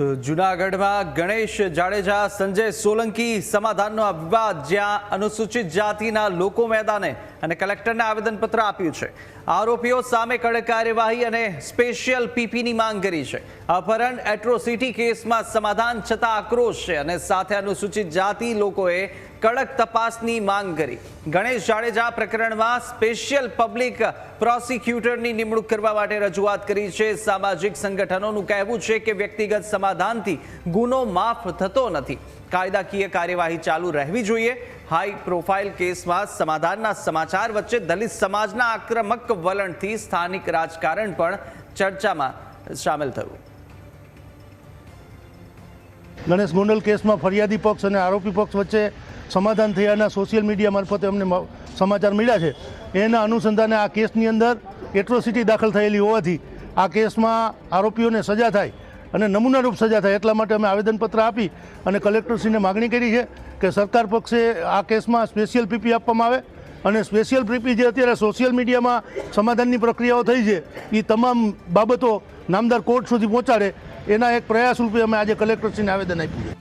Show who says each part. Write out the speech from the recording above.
Speaker 1: તો જુનાગઢમાં ગણેશ જાડેજા સંજય સોલંકી સમાધાનનો વિવાદ જ્યાં અનુસૂચિત જાતિના લોકો મેદાને અને કલેક્ટરને આવેદનપત્ર આપ્યું છે. આરોપીઓ સામે કડક કાર્યવાહી અને સ્પેશિયલ પીપીની માંગ કરી છે. અપહરણ, એટ્રોસિટી કેસમાં સમાધાન છતાં આક્રોશ છે અને સાથે અનુસૂચિત જાતિ લોકોએ કડક તપાસની માંગ કરી. ગણેશ જાડેજા પ્રકરણમાં સ્પેશિયલ પબ્લિક પ્રોસિક્યુટરની નિમણૂક કરવા માટે રજૂઆત કરી છે. સામાજિક સંગઠનોનું કહેવું છે કે વ્યક્તિગત સમાધાનથી ગુનો માફ થતો નથી. કાયદાકીય કાર્યવાહી ચાલુ રહેવી જોઈએ. હાઈ પ્રોફાઇલ કેસમાં સમાધાનના સમાચાર વચ્ચે દલિત સમાજના આક્રમક વલણથી સ્થાનિક રાજકારણ પણ ચર્ચામાં સામેલ થયું.
Speaker 2: ગણેશ ગોંડલ કેસમાં ફરિયાદી પક્ષ અને આરોપી પક્ષ વચ્ચે સમાધાન થયાના સોશિયલ મીડિયા મારફતે અમને સમાચાર મળ્યા છે. એના અનુસંધાને આ કેસની અંદર એટ્રોસિટી દાખલ થયેલી હોવાથી આ કેસમાં આરોપીઓને સજા થાય. અને નમૂનારૂપ સજા થાય એટલા માટે અમે આવેદનપત્ર આપી અને કલેક્ટરશ્રીને માગણી કરી છે કે સરકાર પક્ષે આ કેસમાં સ્પેશિયલ પીપી આપવામાં આવે અને સ્પેશિયલ પીપી જે અત્યારે સોશિયલ મીડિયામાં સમાધાનની પ્રક્રિયાઓ થઈ છે એ તમામ બાબતો નામદાર કોર્ટ સુધી પહોંચાડે એના એક પ્રયાસ રૂપે અમે આજે કલેક્ટરશ્રીને આવેદન આપ્યું છે.